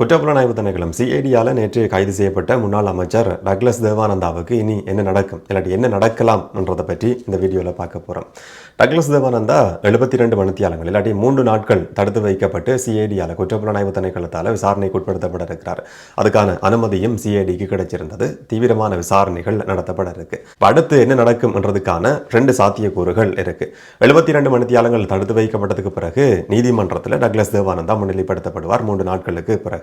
குற்றப்புலனாய்வு திணைக்களம் சிஐடியால் நேற்று கைது செய்யப்பட்ட முன்னாள் அமைச்சர் டக்ளஸ் தேவானந்தாவுக்கு இனி என்ன நடக்கும்? இல்லாட்டி என்ன நடக்கலாம் என்றதை பற்றி இந்த வீடியோவில் பார்க்க போகிறோம் டக்ளஸ் தேவானந்தா எழுபத்தி ரெண்டு மணித்தியாலங்கள் இல்லாட்டி மூன்று நாட்கள் தடுத்து வைக்கப்பட்டு சிஐடியால் குற்றப்புலனாய்வு திணைக்களத்தால் விசாரணைக்கு உட்படுத்தப்பட இருக்கிறார் அதுக்கான அனுமதியும் சிஐடிக்கு கிடைச்சிருந்தது. தீவிரமான விசாரணைகள் நடத்தப்பட இருக்கு அடுத்து என்ன நடக்கும் என்றதுக்கான ரெண்டு சாத்தியக்கூறுகள் இருக்கு. எழுபத்தி ரெண்டு மணித்தியாலங்கள் தடுத்து வைக்கப்பட்டதுக்கு பிறகு நீதிமன்றத்தில் டக்ளஸ் தேவானந்தா முன்னிலைப்படுத்தப்படுவார். மூன்று நாட்களுக்கு பிறகு.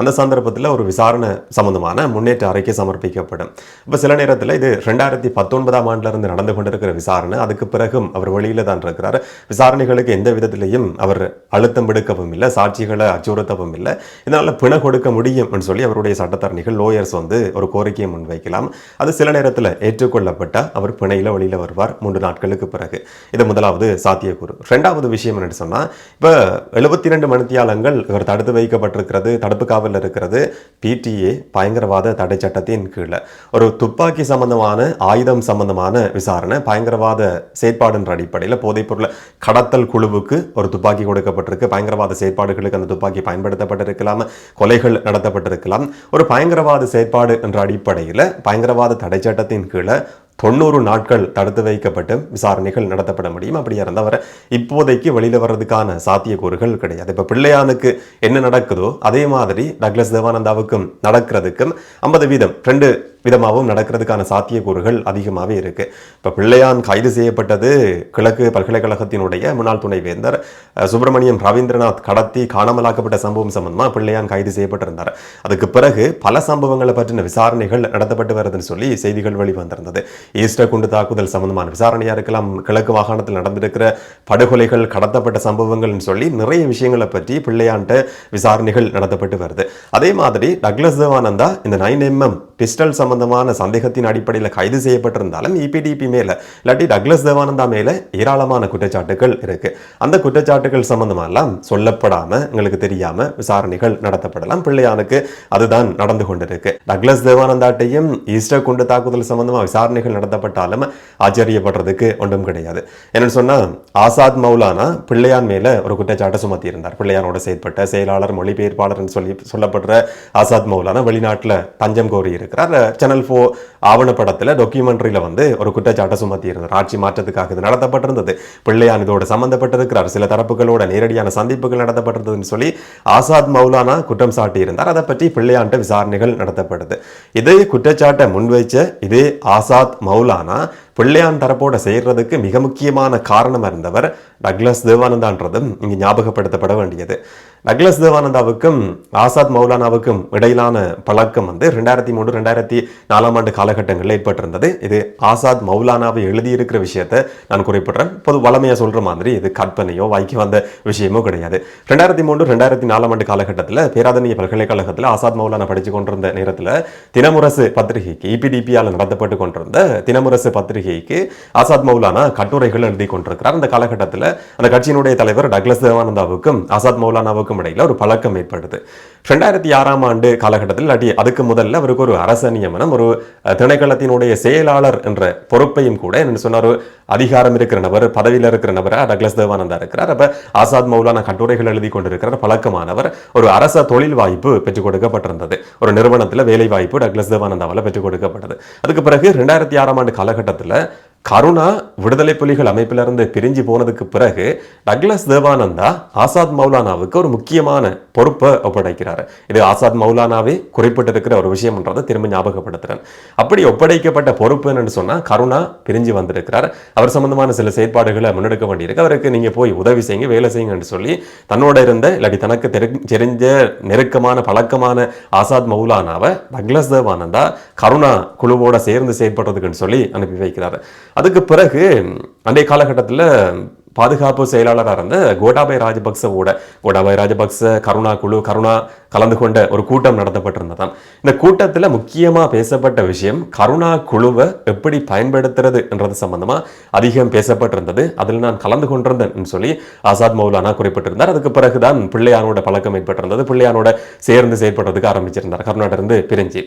அந்த சந்தர்ப்பத்தில் ஒரு விசாரணை சம்பந்தமான முன்னேற்ற அறிக்கை சமர்ப்பிக்கப்படும். இப்போ சில நேரத்தில் இது ரெண்டாயிரத்தி பத்தொன்பதாம் ஆண்டுல இருந்து நடந்து கொண்டிருக்கிற விசாரணை. அதுக்கு பிறகும் அவர் வெளியில் தான் இருக்கிறார். விசாரணைகளுக்கு எந்த விதத்திலையும் அவர் அழுத்தம் விடுக்கவும் இல்லை சாட்சிகளை அச்சுறுத்தவும் இல்லை. இதனால் பிணை கொடுக்க முடியும் சொல்லி அவருடைய சட்டத்தரணிகள் லோயர்ஸ் வந்து ஒரு கோரிக்கையை முன்வைக்கலாம். அது சில நேரத்தில் ஏற்றுக்கொள்ளப்பட்ட அவர் பிணையில் வெளியில வருவார் மூன்று நாட்களுக்கு பிறகு. இது முதலாவது சாத்தியக்கூறு. ரெண்டாவது விஷயம் என்ன சொன்னா இப்போ எழுபத்தி ரெண்டு மணித்தியாலங்கள் இவர் தடுத்து வைக்கப்பட்டிருக்கிறது. தடுப்பு காவலில் இருக்கிறது பிடிஏ பயங்கரவாத தடை சட்டத்தின் கீழே. ஒரு துப்பாக்கி சம்பந்தமான ஆயுதம் சம்பந்தமான விசாரணை பயங்கரவாத செயற்பாடுன்ற அடிப்படையில் போதைப்பொருளை கடத்தல் குழுவுக்கு ஒரு துப்பாக்கி கொடுக்கப்பட்டிருக்கு. பயங்கரவாத செயற்பாடுகளுக்கு அந்த துப்பாக்கி பயன்படுத்தப்பட்டிருக்கலாம் கொலைகள் நடத்தப்பட்டிருக்கலாம். ஒரு பயங்கரவாத செயற்பாடு என்ற அடிப்படையில் பயங்கரவாத தடை சட்டத்தின் கீழே தொண்ணூறு நாட்கள் தடுத்து வைக்கப்பட்டு விசாரணைகள் நடத்தப்பட முடியும். அப்படியா இருந்தவரை இப்போதைக்கு வெளியில வர்றதுக்கான சாத்தியக்கூறுகள் கிடையாது. இப்போ பிள்ளையானுக்கு என்ன நடக்குதோ அதே மாதிரி டக்ளஸ் தேவானந்தாவுக்கும் நடக்கிறதுக்கும் ஐம்பது வீதம் ரெண்டு விதமாகவும் நடக்கிறதுக்கான சாத்தியக்கூறுகள் அதிகமாகவே இருக்கு. இப்போ பிள்ளையான் கைது செய்யப்பட்டது கிழக்கு பல்கலைக்கழகத்தினுடைய முன்னாள் துணைவேந்தர் சுப்பிரமணியம் ரவீந்திரநாத் கடத்தி காணாமலாக்கப்பட்ட சம்பவம் சம்பந்தமாக பிள்ளையான் கைது செய்யப்பட்டிருந்தார். அதுக்கு பிறகு பல சம்பவங்களை பற்றின விசாரணைகள் நடத்தப்பட்டு வருதுன்னு சொல்லி செய்திகள் வெளிவந்திருந்தது. ஈஸ்டர் குண்டு தாக்குதல் சம்பந்தமான விசாரணையாக இருக்கலாம் கிழக்கு மாகாணத்தில் நடந்திருக்கிற படுகொலைகள் கடத்தப்பட்ட சம்பவங்கள்னு சொல்லி நிறைய விஷயங்களை பற்றி பிள்ளையான்ட்ட விசாரணைகள் நடத்தப்பட்டு வருது. அதே மாதிரி டக்ளஸ் தேவானந்தா இந்த நைன் எம்எம் பிஸ்டல் சம்பந்தமான சந்தேகத்தின் அடிப்படையில் கைது செய்யப்பட்டிருந்தாலும் இபிடிபி மேலே இல்லாட்டி டக்ளஸ் தேவானந்தா மேலே ஏராளமான குற்றச்சாட்டுகள் இருக்குது அந்த குற்றச்சாட்டுகள் சம்பந்தமெல்லாம் சொல்லப்படாமல் எங்களுக்கு தெரியாமல் விசாரணைகள் நடத்தப்படலாம். பிள்ளையானுக்கு அதுதான் நடந்து கொண்டிருக்கு. டக்ளஸ் தேவானந்தாட்டையும் ஈஸ்டர் குண்டு தாக்குதல் சம்பந்தமாக விசாரணைகள் நடத்தப்பட்டாலும் ஆச்சரியப்படுறதுக்கு ஒன்றும் கிடையாது. என்னென்னு சொன்னால் ஆசாத் மௌலானா பிள்ளையான் மேலே ஒரு குற்றச்சாட்டை சுமத்தியிருந்தார். பிள்ளையானோட செயற்பட்ட செயலாளர் மொழிபெயர்ப்பாளர்னு சொல்லி சொல்லப்படுற ஆசாத் மௌலானா வெளிநாட்டில் தஞ்சம் கோரி சொல்லியிருக்கிறார் சேனல் ஃபோ ஆவணப்படத்தில் டாக்குமெண்ட்ரியில் வந்து ஒரு குற்றச்சாட்டை சுமத்தி இருந்தார் ஆட்சி மாற்றத்துக்காக இது நடத்தப்பட்டிருந்தது. பிள்ளையான் இதோட சம்மந்தப்பட்டிருக்கிறார் சில தரப்புகளோட நேரடியான சந்திப்புகள் நடத்தப்பட்டிருந்ததுன்னு சொல்லி ஆசாத் மௌலானா குற்றம் சாட்டி இருந்தார் அதை பற்றி பிள்ளையான்ட்ட விசாரணைகள் நடத்தப்படுது. இதே குற்றச்சாட்டை முன்வைச்ச இதே ஆசாத் மௌலானா பிள்ளையான் தரப்போட செய்கிறதுக்கு மிக முக்கியமான காரணம் இருந்தவர் டக்ளஸ் தேவானந்தான்றதும் இங்கு ஞாபகப்படுத்தப்பட வேண்டியது. டக்ளஸ் தேவானந்தாவுக்கும் ஆசாத் மௌலானாவுக்கும் இடையிலான பழக்கம் வந்து ரெண்டாயிரத்தி மூணு ரெண்டாயிரத்தி நாலாம் ஆண்டு காலகட்டங்களில் ஏற்பட்டிருந்தது. இது ஆசாத் மௌலானாவை எழுதியிருக்கிற விஷயத்தை நான் குறிப்பிடுறேன். பொது வளமையாக சொல்கிற மாதிரி இது கற்பனையோ வாய்க்கு வந்த விஷயமோ கிடையாது. ரெண்டாயிரத்தி மூணு ரெண்டாயிரத்தி நாலாம் ஆண்டு காலகட்டத்தில் பேராதனிய பல்கலைக்கழகத்தில் ஆசாத் மௌலானா படித்து கொண்டிருந்த நேரத்தில் தினமுரசு பத்திரிகைக்கு இபிடிபியால் நடத்தப்பட்டு கொண்டிருந்த தினமுரசு பத்திரிகை பத்திரிகைக்கு ஆசாத் மௌலானா கட்டுரைகள் எழுதி கொண்டிருக்கிறார். அந்த காலகட்டத்தில் அந்த கட்சியினுடைய தலைவர் டக்ளஸ் தேவானந்தாவுக்கும் ஆசாத் மௌலானாவுக்கும் இடையில ஒரு பழக்கம் ஏற்படுது. ரெண்டாயிரத்தி ஆறாம் ஆண்டு காலகட்டத்தில் இல்லாட்டி அதுக்கு முதல்ல அவருக்கு ஒரு அரச நியமனம் ஒரு திணைக்களத்தினுடைய செயலாளர் என்ற பொறுப்பையும் கூட என்ன சொன்னார். அதிகாரம் இருக்கிற நபர் பதவியில் இருக்கிற நபராக டக்ளஸ் தேவானந்தா இருக்கிறார். அப்போ ஆசாத் மௌலானா கட்டுரைகள் எழுதி கொண்டிருக்கிறார் பழக்கமானவர் ஒரு அரச தொழில் வாய்ப்பு பெற்றுக் கொடுக்கப்பட்டிருந்தது. ஒரு நிறுவனத்தில் வேலை வாய்ப்பு டக்ளஸ் தேவானந்தாவால் பெற்றுக் கொடுக்கப்பட்டது. அதுக்கு பிறகு ரெண்டாயிரத்தி ஆறாம் ஆண்டு காலகட்டத்தில் nagle கருணா விடுதலை புலிகள் அமைப்பிலிருந்து பிரிஞ்சு போனதுக்கு பிறகு டக்ளஸ் தேவானந்தா ஆசாத் மௌலானாவுக்கு ஒரு முக்கியமான பொறுப்பை ஒப்படைக்கிறார். இது ஆசாத் மௌலானாவே குறிப்பிட்டிருக்கிற ஒரு விஷயம்ன்றதை திரும்ப ஞாபகப்படுத்துறேன். அப்படி ஒப்படைக்கப்பட்ட பொறுப்பு என்னன்னு சொன்னா கருணா பிரிஞ்சு வந்திருக்கிறார். அவர் சம்பந்தமான சில செயற்பாடுகளை முன்னெடுக்க வேண்டியிருக்கு. அவருக்கு நீங்க போய் உதவி செய்யுங்க வேலை செய்யுங்கன்னு சொல்லி தன்னோட இருந்த இல்லாட்டி தனக்கு தெரி- தெரிஞ்ச நெருக்கமான பழக்கமான ஆசாத் மௌலானாவை டக்ளஸ் தேவானந்தா கருணா குழுவோட சேர்ந்து செயற்படுறதுக்குன்னு சொல்லி அனுப்பி வைக்கிறார். அதுக்கு பிறகு அன்றைய காலகட்டத்தில் பாதுகாப்பு செயலாளராக இருந்த கோட்டாபய ராஜபக்சவோட கோட்டாபய ராஜபக்ச கருணா குழு கருணா கலந்து கொண்ட ஒரு கூட்டம் நடத்தப்பட்டிருந்ததாம். இந்த கூட்டத்தில் முக்கியமாக பேசப்பட்ட விஷயம் கருணா குழுவை எப்படி பயன்படுத்துறது என்றது சம்பந்தமாக அதிகம் பேசப்பட்டிருந்தது. அதில் நான் கலந்து கொண்டிருந்தேன் சொல்லி ஆசாத் மௌலானா குறிப்பிட்டிருந்தார். அதுக்கு பிறகுதான் பிள்ளையானோட பழக்கம் ஏற்பட்டிருந்தது. பிள்ளையானோட சேர்ந்து செயற்படுறதுக்கு ஆரம்பிச்சிருந்தார். கருணாட்டிலிருந்து பிரிஞ்சு.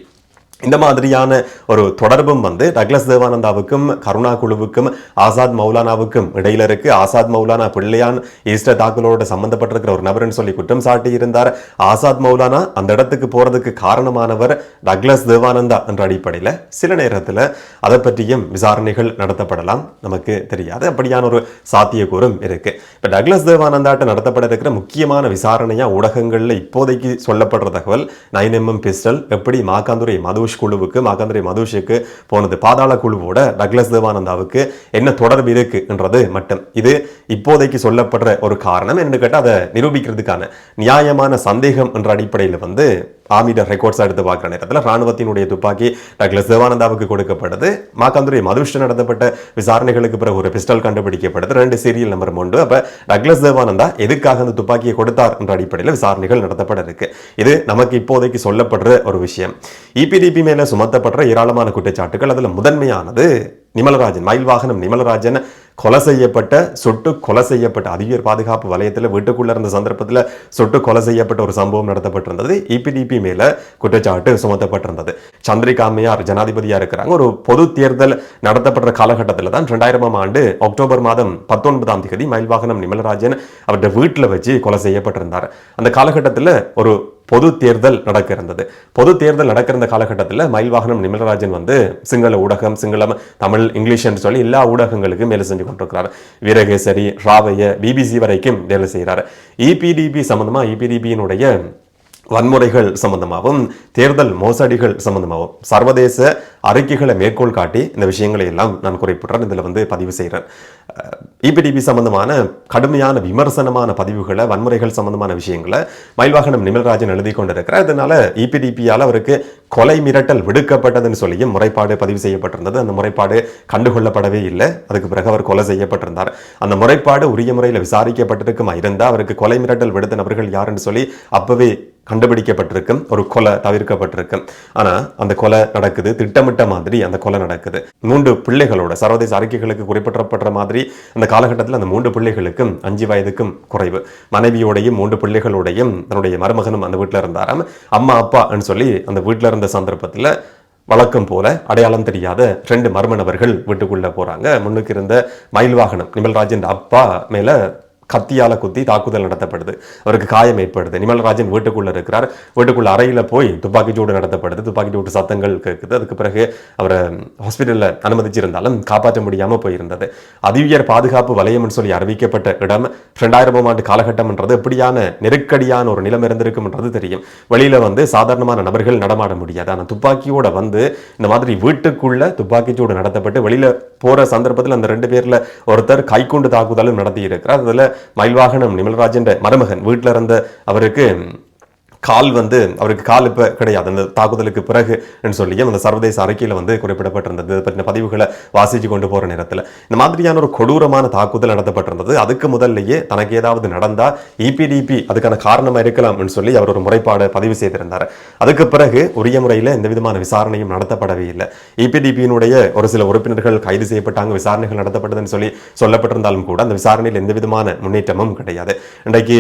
இந்த மாதிரியான ஒரு தொடர்பும் வந்து டக்ளஸ் தேவானந்தாவுக்கும் கருணா குழுவுக்கும் ஆசாத் மௌலானாவுக்கும் இடையில இருக்கு. ஆசாத் மௌலானா பிள்ளையான் ஈஸ்டர் தாக்குதலோட சம்பந்தப்பட்டிருக்கிற ஒரு நபர்னு சொல்லி குற்றம் சாட்டி இருந்தார் ஆசாத் மௌலானா அந்த இடத்துக்கு போறதுக்கு காரணமானவர் டக்ளஸ் தேவானந்தா என்ற அடிப்படையில் சில நேரத்தில் அதை பற்றியும் விசாரணைகள் நடத்தப்படலாம். நமக்கு தெரியாது. அப்படியான ஒரு சாத்தியக்கூறும் இருக்கு. இப்போ டக்ளஸ் தேவானந்தாட்ட நடத்தப்பட இருக்கிற முக்கியமான விசாரணையா ஊடகங்களில் இப்போதைக்கு சொல்லப்படுற தகவல் நைன் எம்எம் பிஸ்டல் எப்படி மாக்காந்துரை மதுஷ் குழுவுக்கு மகந்திரி மதுஷுக்கு போனது. பாதாள குழுவோட டக்லஸ் தேவானந்தாவுக்கு என்ன தொடர்பு இருக்குன்றது மட்டும். இது இப்போதைக்கு சொல்லப்படுற ஒரு காரணம் என்று கேட்டால் அதை நிரூபிக்கிறதுக்கான நியாயமான சந்தேகம் என்ற அடிப்படையில் வந்து ஆமிட ரெக்கார்ட்ஸ் எடுத்து பார்க்குற நேரத்தில் ராணுவத்தினுடைய துப்பாக்கி டக்ளஸ் தேவானந்தாவுக்கு கொடுக்கப்பட்டது. மாக்காந்துரை மதுஷ்ட நடத்தப்பட்ட விசாரணைகளுக்கு பிறகு ஒரு பிஸ்டல் கண்டுபிடிக்கப்பட்டது. ரெண்டு சீரியல் நம்பர் உண்டு அப்போ டக்ளஸ் தேவானந்தா எதுக்காக அந்த துப்பாக்கியை கொடுத்தார் என்ற அடிப்படையில் விசாரணைகள் நடத்தப்பட இருக்கு. இது நமக்கு இப்போதைக்கு சொல்லப்படுற ஒரு விஷயம். இபிடிபி மேலே சுமத்தப்படுற ஏராளமான குற்றச்சாட்டுகள் அதில் முதன்மையானது நிமலராஜன். மயில் வாகனம் நிமலராஜன் கொலை செய்யப்பட்ட சுட்டு கொலை செய்யப்பட்ட அதிபர் பாதுகாப்பு வலயத்தில் வீட்டுக்குள்ளே இருந்த சந்தர்ப்பத்தில் சுட்டு கொலை செய்யப்பட்ட ஒரு சம்பவம் நடத்தப்பட்டிருந்தது. இபிடிபி மேலே குற்றச்சாட்டு சுமத்தப்பட்டிருந்தது. சந்திரிகா அம்மையார் இருக்கிறாங்க. ஒரு பொது தேர்தல் நடத்தப்படுற காலகட்டத்தில் தான் ரெண்டாயிரமாம் ஆண்டு அக்டோபர் மாதம் பத்தொன்பதாம் தேதி மயில் வாகனம் நிமலராஜன் அவருடைய வீட்டில் வச்சு கொலை செய்யப்பட்டிருந்தார். அந்த காலகட்டத்தில் ஒரு பொது தேர்தல் நடக்க இருந்தது பொது தேர்தல் நடக்கிற இந்த காலகட்டத்தில் மயில் வாகனம் நிமலராஜன் வந்து சிங்கள ஊடகம் சிங்களம் தமிழ் இங்கிலீஷ் என்று சொல்லி எல்லா ஊடகங்களுக்கும் வேலை செஞ்சு கொண்டிருக்கிறார். வீரகேசரி ராவைய பிபிசி வரைக்கும் வேலை செய்கிறார் இபிடிபி சம்பந்தமாக இபிடிபியினுடைய வன்முறைகள் சம்பந்தமாகவும் தேர்தல் மோசடிகள் சம்பந்தமாகவும் சர்வதேச அறிக்கைகளை மேற்கோள் காட்டி இந்த விஷயங்களை எல்லாம் நான் குறிப்பிட்றேன் இதில் வந்து பதிவு செய்கிறேன். இபிடிபி சம்பந்தமான கடுமையான விமர்சனமான பதிவுகளை வன்முறைகள் சம்பந்தமான விஷயங்களை மயில்வாகனம் நிமல்ராஜன் எழுதி கொண்டிருக்கிறார். இதனால இபிடிபியால் அவருக்கு கொலை மிரட்டல் விடுக்கப்பட்டதுன்னு சொல்லியும் முறைப்பாடு பதிவு செய்யப்பட்டிருந்தது. அந்த முறைப்பாடு கண்டுகொள்ளப்படவே இல்லை. அதுக்கு பிறகு அவர் கொலை செய்யப்பட்டிருந்தார். அந்த முறைப்பாடு உரிய முறையில் விசாரிக்கப்பட்டிருக்குமா இருந்தால் அவருக்கு கொலை மிரட்டல் விடுத்த நபர்கள் யாருன்னு சொல்லி அப்பவே கண்டுபிடிக்கப்பட்டிருக்கும் ஒரு கொலை தவிர்க்கப்பட்டிருக்கும். ஆனா அந்த கொலை நடக்குது திட்டமிட்ட மாதிரி அந்த கொலை நடக்குது. மூன்று பிள்ளைகளோட சர்வதேச அறிக்கைகளுக்கு குறிப்பிடப்படுற மாதிரி அந்த காலகட்டத்தில் அந்த மூன்று பிள்ளைகளுக்கும் அஞ்சு வயதுக்கும் குறைவு. மனைவியோடையும் மூன்று பிள்ளைகளோடையும் தன்னுடைய மருமகனும் அந்த வீட்டில் இருந்தாராம். அம்மா அப்பான்னு சொல்லி அந்த வீட்டில் இருந்த சந்தர்ப்பத்தில் வழக்கம் போல அடையாளம் தெரியாத ரெண்டு மர்ம நபர்கள் வீட்டுக்குள்ள போறாங்க. முன்னுக்கு இருந்த மயில் வாகனம் நிமல்ராஜன் அப்பா மேல கத்தியால் குத்தி தாக்குதல் நடத்தப்படுது. அவருக்கு காயம் ஏற்படுது. நிமல்ராஜன் வீட்டுக்குள்ளே இருக்கிறார். வீட்டுக்குள்ள அறையில் போய் துப்பாக்கி சூடு நடத்தப்படுது. துப்பாக்கி சூடு சத்தங்கள் கேட்குது அதுக்கு பிறகு அவரை ஹாஸ்பிட்டலில் அனுமதிச்சிருந்தாலும் காப்பாற்ற முடியாமல் போயிருந்தது. அதிவியர் பாதுகாப்பு வலயம்னு சொல்லி அறிவிக்கப்பட்ட இடம் ரெண்டாயிரமாம் ஆண்டு காலகட்டம்ன்றது எப்படியான நெருக்கடியான ஒரு நிலம் இருந்திருக்கும்ன்றது தெரியும். வெளியில் வந்து சாதாரணமான நபர்கள் நடமாட முடியாது. ஆனால் துப்பாக்கியோட வந்து இந்த மாதிரி வீட்டுக்குள்ள துப்பாக்கி சூடு நடத்தப்பட்டு வெளியில் போகிற சந்தர்ப்பத்தில் அந்த ரெண்டு பேரில் ஒருத்தர் கைக்குண்டு தாக்குதலும் நடத்தி இருக்கிறார் அதில் மயில்வாகனம் நிமல்ராஜன் மருமகன் வீட்டில் இருந்த அவருக்கு கால் வந்து அவருக்கு கால் இப்போ கிடையாது. அந்த தாக்குதலுக்கு பிறகு சொல்லியும் அந்த சர்வதேச அறிக்கையில் வந்து குறிப்பிடப்பட்டிருந்தது. பற்றின பதிவுகளை வாசிச்சு கொண்டு போகிற நேரத்தில். இந்த மாதிரியான ஒரு கொடூரமான தாக்குதல் நடத்தப்பட்டிருந்தது. அதுக்கு முதல்லையே தனக்கு ஏதாவது நடந்தா இபிடிபி அதுக்கான காரணமாக இருக்கலாம்னு சொல்லி அவர் ஒரு முறைப்பாடு பதிவு செய்திருந்தார். அதுக்கு பிறகு உரிய முறையில் எந்த விதமான விசாரணையும் நடத்தப்படவே இல்லை. இபிடிபியினுடைய ஒரு சில உறுப்பினர்கள் கைது செய்யப்பட்டாங்க விசாரணைகள் நடத்தப்பட்டதுன்னு சொல்லி சொல்லப்பட்டிருந்தாலும் கூட அந்த விசாரணையில் எந்த விதமான முன்னேற்றமும் கிடையாது. இன்றைக்கு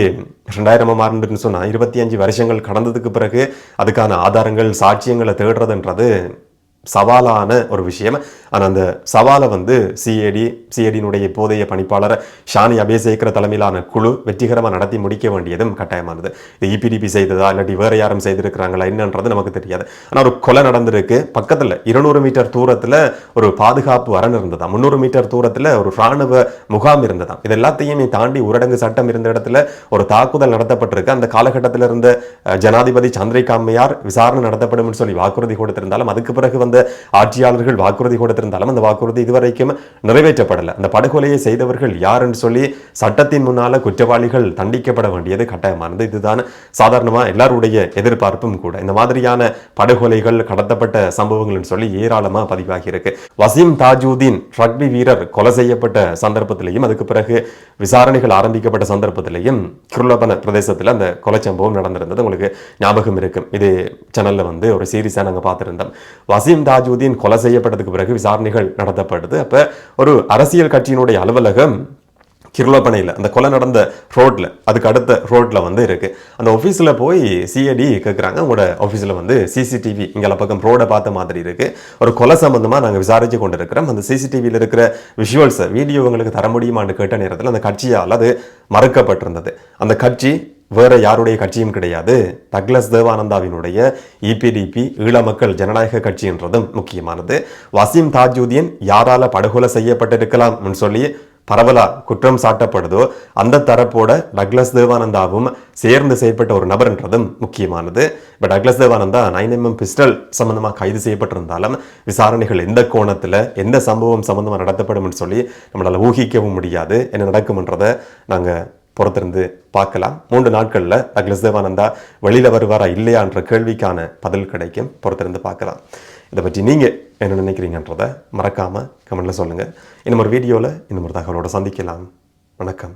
ரெண்டாயிரமா ஆண்டுன்னு சொன்னால் இருபத்தி அஞ்சு வருஷங்கள் கடந்ததுக்கு பிறகு அதுக்கான ஆதாரங்கள் சாட்சியங்களை தேடுறதுன்றது சவாலான ஒரு விஷயம். ஆனால் அந்த சவாலை வந்து சிஏடி சிஏடியினுடைய இப்போதைய பணிப்பாளர் ஷானி அபேசேகர தலைமையிலான குழு வெற்றிகரமாக நடத்தி முடிக்க வேண்டியதும் கட்டாயமானது. இது இபிடிபி செய்ததா இல்லாட்டி வேறு யாரும் செய்திருக்கிறாங்களா என்னன்றது நமக்கு தெரியாது. ஆனால் ஒரு கொலை நடந்திருக்கு. பக்கத்தில் இருநூறு மீட்டர் தூரத்தில் ஒரு பாதுகாப்பு அரண் இருந்ததா? முந்நூறு மீட்டர் தூரத்தில் ஒரு இராணுவ முகாம் இருந்ததாம் இது எல்லாத்தையுமே தாண்டி ஊரடங்கு சட்டம் இருந்த இடத்துல ஒரு தாக்குதல் நடத்தப்பட்டிருக்கு. அந்த காலகட்டத்தில் இருந்த ஜனாதிபதி சந்திரிகாமையார் விசாரணை நடத்தப்படும் சொல்லி வாக்குறுதி கொடுத்திருந்தாலும் அதுக்கு பிறகு வந்த ஆட்சியாளர்கள் வாக்குறுதி கொடுத்திருந்தாலும் அந்த வாக்குறுதி இதுவரைக்கும் நிறைவேற்றப்படலை. அந்த படுகொலையை செய்தவர்கள் யாருன்னு சொல்லி சட்டத்தின் முன்னால குற்றவாளிகள் தண்டிக்கப்பட வேண்டியது கட்டாயமானது. இதுதான் சாதாரணமாக எல்லாருடைய எதிர்பார்ப்பும் கூட. இந்த மாதிரியான படுகொலைகள் கடத்தப்பட்ட சம்பவங்கள்னு சொல்லி ஏராளமாக பதிவாகி இருக்கு வசீம் தாஜூதீன் ரக்பி வீரர் கொலை செய்யப்பட்ட சந்தர்ப்பத்திலையும் அதுக்கு பிறகு விசாரணைகள் ஆரம்பிக்கப்பட்ட சந்தர்ப்பத்திலையும் கிருலபன பிரதேசத்தில் அந்த கொலை சம்பவம் நடந்திருந்தது. உங்களுக்கு ஞாபகம் இருக்கும். இது சேனலில் வந்து ஒரு சீரீஸாக நாங்கள் பார்த்துருந்தோம். வசீம் தாஜூதீன் கொலை செய்யப்பட்டதுக்கு பிறகு விசாரணை விசாரணைகள் நடத்தப்படுது. அப்போ ஒரு அரசியல் கட்சியினுடைய அலுவலகம் கிர்லோபனையில் அந்த கொலை நடந்த ரோட்டில் அதுக்கு அடுத்த ரோட்டில் வந்து இருக்கு. அந்த ஆஃபீஸில் போய் சிஐடி கேட்குறாங்க உங்களோட ஆஃபீஸில் வந்து சிசிடிவி இங்கே பக்கம் ரோடை பார்த்த மாதிரி இருக்கு. ஒரு கொலை சம்மந்தமாக நாங்கள் விசாரித்து கொண்டு இருக்கிறோம் அந்த சிசிடிவியில் இருக்கிற விஷுவல்ஸை வீடியோ உங்களுக்கு தர முடியுமான்னு கேட்ட நேரத்தில் அந்த கட்சியால் அது மறுக்கப்பட்டிருந்தது. அந்த கட்சி வேற யாருடைய கட்சியும் கிடையாது. டக்ளஸ் தேவானந்தாவினுடைய இபிடிபி ஈழ மக்கள் ஜனநாயக கட்சின்றதும் முக்கியமானது. வசீம் தாஜூதீன் யாரால படுகொலை செய்யப்பட்டிருக்கலாம் சொல்லி பரவலா குற்றம் சாட்டப்படுதோ அந்த தரப்போட டக்ளஸ் தேவானந்தாவும் சேர்ந்து செயற்பட்ட ஒரு நபர்ன்றதும் முக்கியமானது. இப்போ Douglas Devananda nine MM pistol சம்பந்தமாக கைது செய்யப்பட்டிருந்தாலும் விசாரணைகள் எந்த கோணத்தில் எந்த சம்பவம் சம்பந்தமாக நடத்தப்படும்னு சொல்லி நம்மளால் ஊகிக்கவும் முடியாது. என்ன நடக்கும்ன்றதை நாங்கள் பொறுத்திருந்து பார்க்கலாம். மூன்று நாட்களில் டக்ளஸ் தேவானந்தா வெளியில் வருவாரா இல்லையான்ற கேள்விக்கான பதில் கிடைக்கும். பொறுத்திருந்து பார்க்கலாம். இதை பற்றி நீங்கள் என்ன நினைக்கிறீங்கன்றதை மறக்காமல் கமெண்டில் சொல்லுங்கள் இன்னும் ஒரு வீடியோவில் இன்னும் ஒரு தகவலோடு சந்திக்கலாம். வணக்கம்.